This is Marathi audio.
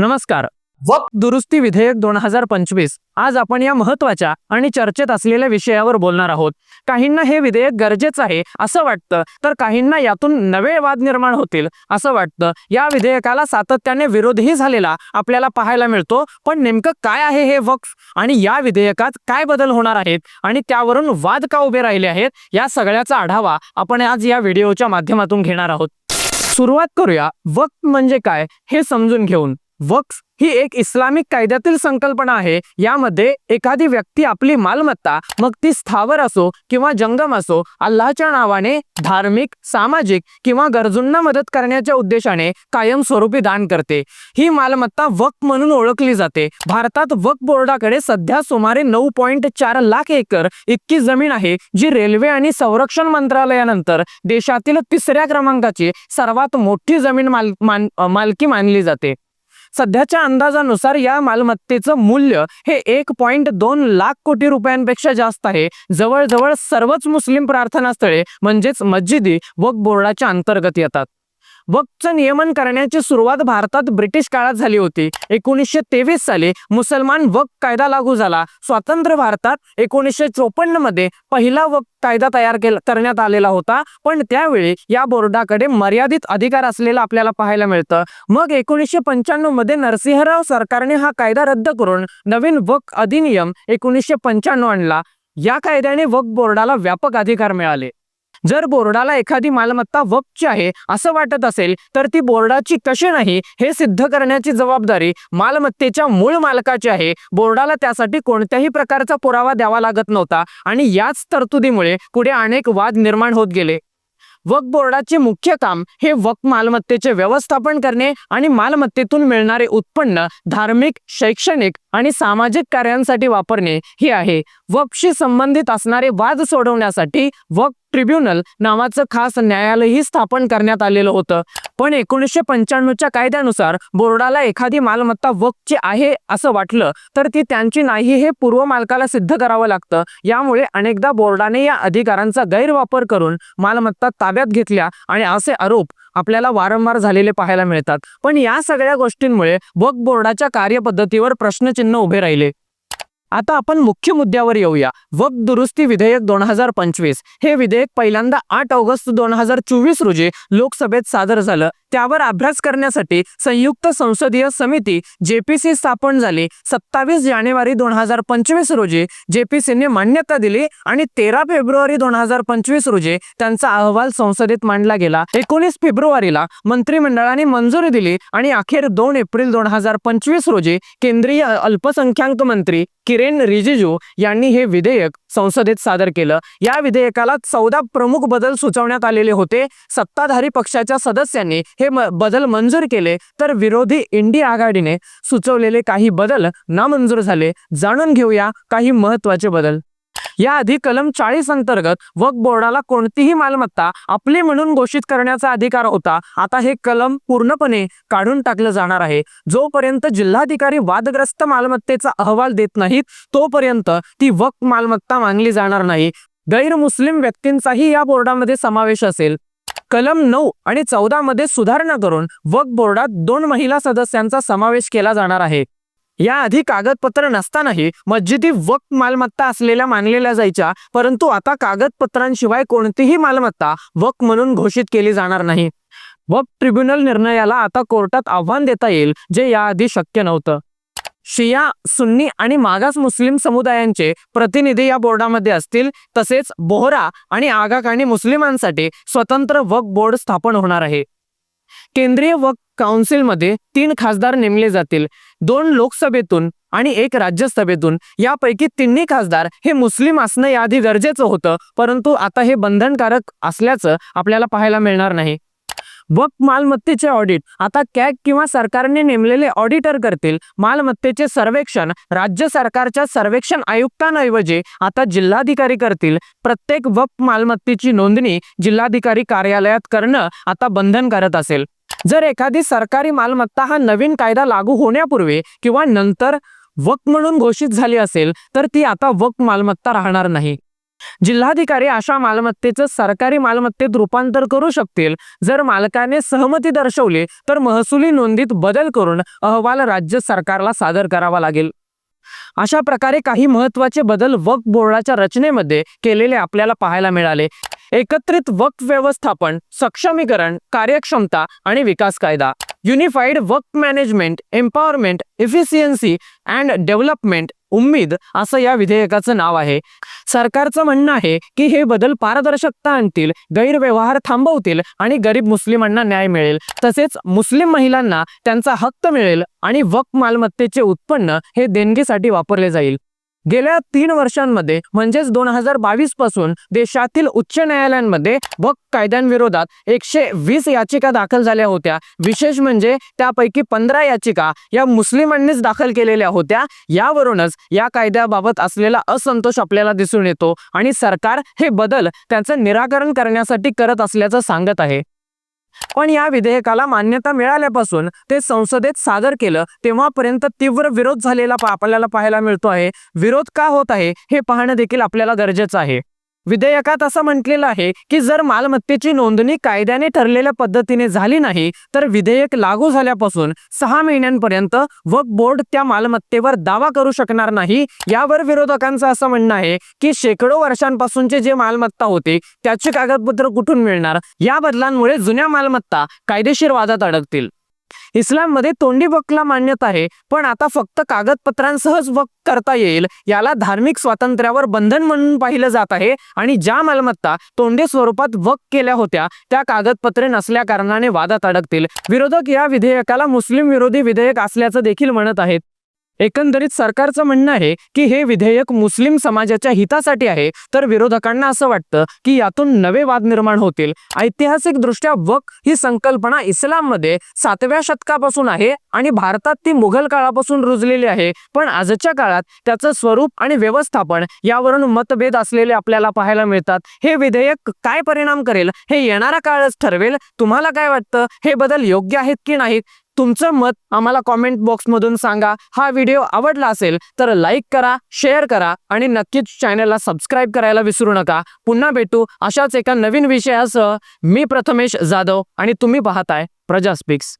नमस्कार. वक्फ दुरुस्ती विधेयक दोन हजार पंचवीस. आज आपण या महत्त्वाच्या आणि चर्चेत असलेल्या विषयावर बोलणार आहोत. काहींना हे विधेयक गरजेचं आहे असं वाटतं तर काहींना यातून नवे वाद निर्माण होतील असं वाटतं. या विधेयकाला सातत्याने विरोधही झालेला आपल्याला पाहायला मिळतो पण नेमकं काय आहे हे वक्फ? आणि या विधेयकात काय बदल होणार आहेत? आणि त्यावरून वाद का उभे राहिले आहेत? या सगळ्याचा आढावा आपण आज या व्हिडिओच्या माध्यमातून घेणार आहोत. सुरुवात करूया. वक्फ म्हणजे काय? हे समजून घेऊन. वक्फ ही एक इस्लामिक कायद्यातील संकल्पना आहे. यामध्ये एखादी व्यक्ती आपली मालमत्ता मग ती स्थावर असो किंवा जंगम असो अल्लाच्या नावाने धार्मिक सामाजिक किंवा गरजूंना मदत करण्याच्या उद्देशाने कायमस्वरूपी दान करते. ही मालमत्ता वक्फ म्हणून ओळखली जाते. भारतात वक्फ बोर्डाकडे सध्या सुमारे नऊ पॉईंट चार लाख एकर इतकी जमीन आहे जी रेल्वे आणि संरक्षण मंत्रालयानंतर देशातील तिसऱ्या क्रमांकाची सर्वात मोठी जमीन माल मान मालकी मानली जाते. सध्याच्या अंदाजानुसार या मालमत्तेचं मूल्य हे एक पॉईंट दोन लाख कोटी रुपयांपेक्षा जास्त आहे. जवळजवळ सर्वच मुस्लिम प्रार्थना स्थळे म्हणजेच मस्जिदी वक बोर्डाच्या अंतर्गत येतात. वक्फचं नियमन करण्याची सुरुवात भारतात ब्रिटिश काळात झाली होती. एकोणीसशे तेवीस साली मुसलमान वक्फ कायदा लागू झाला. स्वातंत्र्य भारतात एकोणीसशे चोपन्नमध्ये पहिला वक्फ कायदा तयार केला करण्यात आलेला होता. पण त्यावेळी या बोर्डाकडे मर्यादित अधिकार असलेला आपल्याला पाहायला मिळतं. मग एकोणीसशे पंच्याण्णवमध्ये नरसिंहराव सरकारने हा कायदा रद्द करून नवीन वक्फ अधिनियम एकोणीसशे पंच्याण्णव आणला. या कायद्याने वक्फ बोर्डाला व्यापक अधिकार मिळाले. जर बोर्डाला एखादी मालमत्ता वक्ची आहे असं वाटत असेल तर ती बोर्डाची कशी नाही हे सिद्ध करण्याची जबाबदारी मालमत्तेच्या मूळ मालकाची आहे. बोर्डाला त्यासाठी कोणत्याही प्रकारचा पुरावा द्यावा लागत नव्हता आणि याच तरतुदीमुळे पुढे अनेक वाद निर्माण होत गेले. वक बोर्डाचे मुख्य काम हे वक मालमत्तेचे व्यवस्थापन करणे आणि मालमत्तेतून मिळणारे उत्पन्न धार्मिक शैक्षणिक आणि सामाजिक कार्यांसाठी वापरणे हे आहे. वकशी संबंधित असणारे वाद सोडवण्यासाठी वक ट्रिब्युनल नावाचं खास न्यायालयही स्थापन करण्यात आलेलं होतं. पण एकोणीसशे पंच्याण्णवच्या कायद्यानुसार बोर्डाला एखादी मालमत्ता वक्फची आहे असं वाटलं तर ती त्यांची नाही हे पूर्व मालकाला सिद्ध करावं लागतं. यामुळे अनेकदा बोर्डाने या अधिकारांचा गैरवापर करून मालमत्ता ताब्यात घेतल्या आणि असे आरोप आपल्याला वारंवार झालेले पाहायला मिळतात. पण या सगळ्या गोष्टींमुळे वक बोर्डाच्या कार्यपद्धतीवर प्रश्नचिन्ह उभे राहिले. आता आपण मुख्य मुद्द्यावर येऊया. वक्फ दुरुस्ती विधेयक दोन हजार पंचवीस हे विधेयक पहिल्यांदा आठ ऑगस्ट दोन हजार चोवीस रोजी लोकसभेत सादर झालं. त्यावर अभ्यास करण्यासाठी संयुक्त संसदीय समिती जेपीसी स्थापन झाली. सत्तावीस जानेवारी दोन हजार पंचवीस रोजी जेपीसीने मान्यता दिली आणि तेरा फेब्रुवारी दोन हजार पंचवीस रोजी त्यांचा अहवाल संसदेत मांडला गेला. एकोणीस फेब्रुवारीला मंत्रिमंडळाने मंजुरी दिली आणि अखेर दोन एप्रिल दोन हजार पंचवीस रोजी केंद्रीय अल्पसंख्याक मंत्री किरेन रिजिजू यांनी हे विधेयक संसदेत सादर केलं. या विधेयकाला चौदा प्रमुख बदल सुचवण्यात आलेले होते. सत्ताधारी पक्षाच्या सदस्यांनी हे बदल मंजूर केले तर विरोधी इंडिया आघाडीने सुचवलेले काही बदल नामंजूर झाले. जाणून घेऊया काही महत्त्वाचे बदल. याआधी कलम चाळीस अंतर्गत वक्फ बोर्डाला कोणतीही मालमत्ता आपली म्हणून घोषित करण्याचा अधिकार होता आता हे कलम पूर्णपणे काढून टाकलं जाणार आहे. जोपर्यंत जिल्हाधिकारी वादग्रस्त मालमत्तेचा अहवाल देत नाहीत तोपर्यंत ती वक्फ मालमत्ता मानली जाणार नाही. गैरमुस्लिम व्यक्तींचाही या बोर्डामध्ये समावेश असेल. कलम नऊ आणि चौदा मध्ये सुधारणा करून वक्फ बोर्डात दोन महिला सदस्यांचा समावेश केला जाणार आहे. याआधी कागदपत्र नसतानाही मस्जिदी वक्फ मालमत्ता असलेल्या मानलेल्या जायच्या परंतु आता कागदपत्रांशिवाय कोणतीही मालमत्ता वक्फ म्हणून घोषित केली जाणार नाही. वक्फ ट्रिब्युनल निर्णयाला आता कोर्टात आव्हान देता येईल जे याआधी शक्य नव्हतं. शिया सुन्नी आणि मागास मुस्लिम समुदायांचे प्रतिनिधी या बोर्डामध्ये असतील. तसेच बोहरा आणि आगाखानी मुस्लिमांसाठी स्वतंत्र वक्फ बोर्ड स्थापन होणार आहे. केंद्रीय वक्फ काउन्सिलमध्ये तीन खासदार नेमले जातील. दोन लोकसभेतून आणि एक राज्यसभेतून. यापैकी तिन्ही खासदार हे मुस्लिम असणं याआधी गरजेचं होतं. परंतु आता हे बंधनकारक असल्याचं आपल्याला पाहायला मिळणार नाही. वक मालमत्तेचे ऑडिट आता कॅग किंवा सरकारने नेमलेले ऑडिटर करतील. मालमत्तेचे सर्वेक्षण राज्य सरकारच्या सर्वेक्षण आयुक्तांऐवजी आता जिल्हाधिकारी करतील. प्रत्येक वक मालमत्तेची नोंदणी जिल्हाधिकारी कार्यालयात करणं आता बंधनकारक असेल. जर एखादी सरकारी मालमत्ता हा नवीन कायदा लागू होण्यापूर्वी किंवा नंतर वक म्हणून घोषित झाली असेल तर ती आता वक मालमत्ता राहणार नाही. जिल्हाधिकारी अशा मालमत्तेचं सरकारी मालमत्तेत रूपांतर करू शकतील. जर मालकाने सहमती दर्शवली तर महसुली नोंदीत बदल करून अहवाल राज्य सरकारला सादर करावा लागेल. अशा प्रकारे काही महत्त्वाचे बदल वक्फ बोर्डाच्या रचनेमध्ये केलेले आपल्याला पाहायला मिळाले. एकत्रित वक्फ व्यवस्थापन सक्षमीकरण कार्यक्षमता आणि विकास कायदा. Unified Waqf management empowerment efficiency and development Umeed असं या विधेयकाचं नाव आहे. सरकारचं म्हणणं आहे की हे बदल पारदर्शकता आणतील गैरव्यवहार थांबवतील आणि गरीब मुस्लिमांना न्याय मिळेल. तसेच मुस्लिम महिलांना त्यांचा हक्क मिळेल आणि वक मालमत्तेचे उत्पन्न हे देणगीसाठी वापरले जाईल. गेल्या तीन वर्षांमध्ये म्हणजेच दोन हजार बावीसपासून देशातील उच्च न्यायालयांमध्ये बक कायद्यांविरोधात एकशे वीस याचिका दाखल झाल्या होत्या. विशेष म्हणजे त्यापैकी पंधरा याचिका या मुस्लिमांनीच दाखल केलेल्या होत्या. यावरूनच या कायद्याबाबत असलेला असंतोष आपल्याला दिसून येतो आणि सरकार हे बदल त्यांचं निराकरण करण्यासाठी करत असल्याचं सांगत आहे. पण या विधेयकाला मान्यता मिळाल्यापासून ते संसदेत सादर केलं तेव्हापर्यंत तीव्र विरोध झालेला आपल्याला पाहायला मिळतो आहे. विरोध का होत आहे हे पाहणं देखील आपल्याला गरजेचं आहे. विधेयकात असं म्हटलेलं आहे की जर मालमत्तेची नोंदणी कायद्याने ठरलेल्या पद्धतीने झाली नाही तर विधेयक लागू झाल्यापासून सहा महिन्यांपर्यंत वक्फ बोर्ड त्या मालमत्तेवर दावा करू शकणार नाही. यावर विरोधकांचं असं म्हणणं आहे की शेकडो वर्षांपासूनचे जे मालमत्ता होते त्याचे कागदपत्र कुठून मिळणार? या बदलांमुळे जुन्या मालमत्ता कायदेशीर वादात अडकतील. इस्लाममध्ये तोंडी वकला मान्यता आहे पण आता फक्त कागदपत्रांसहच वक करता येईल याला धार्मिक स्वातंत्र्यावर बंधन म्हणून पाहिलं जात आहे आणि ज्या मालमत्ता तोंडी स्वरूपात वक केल्या होत्या त्या कागदपत्रे नसल्या कारणाने वादात अडकतील. विरोधक या विधेयकाला मुस्लिम विरोधी विधेयक असल्याचं देखील म्हणत आहेत. एकंदरीत सरकारचं म्हणणं आहे की हे विधेयक मुस्लिम समाजाच्या हितासाठी आहे तर विरोधकांना असं वाटतं की यातून नवे वाद निर्माण होतील. ऐतिहासिक दृष्ट्या वक ही संकल्पना इस्लाममध्ये सातव्या शतकापासून आहे आणि भारतात ती मुघल काळापासून रुजलेली आहे. पण आजच्या काळात त्याचं स्वरूप आणि व्यवस्थापन यावरून मतभेद असलेले आपल्याला पाहायला मिळतात. हे विधेयक काय परिणाम करेल हे येणारा काळच ठरवेल. तुम्हाला काय वाटतं? हे बदल योग्य आहेत की नाहीत? तुमचं मत आम्हाला कॉमेंट बॉक्समधून सांगा. हा व्हिडिओ आवडला असेल तर लाईक करा शेअर करा आणि नक्कीच चॅनलला सबस्क्राईब करायला विसरू नका. पुन्हा भेटू अशाच एका नवीन विषयासह. मी प्रथमेश जाधव आणि तुम्ही पाहताय प्रजा स्पीक्स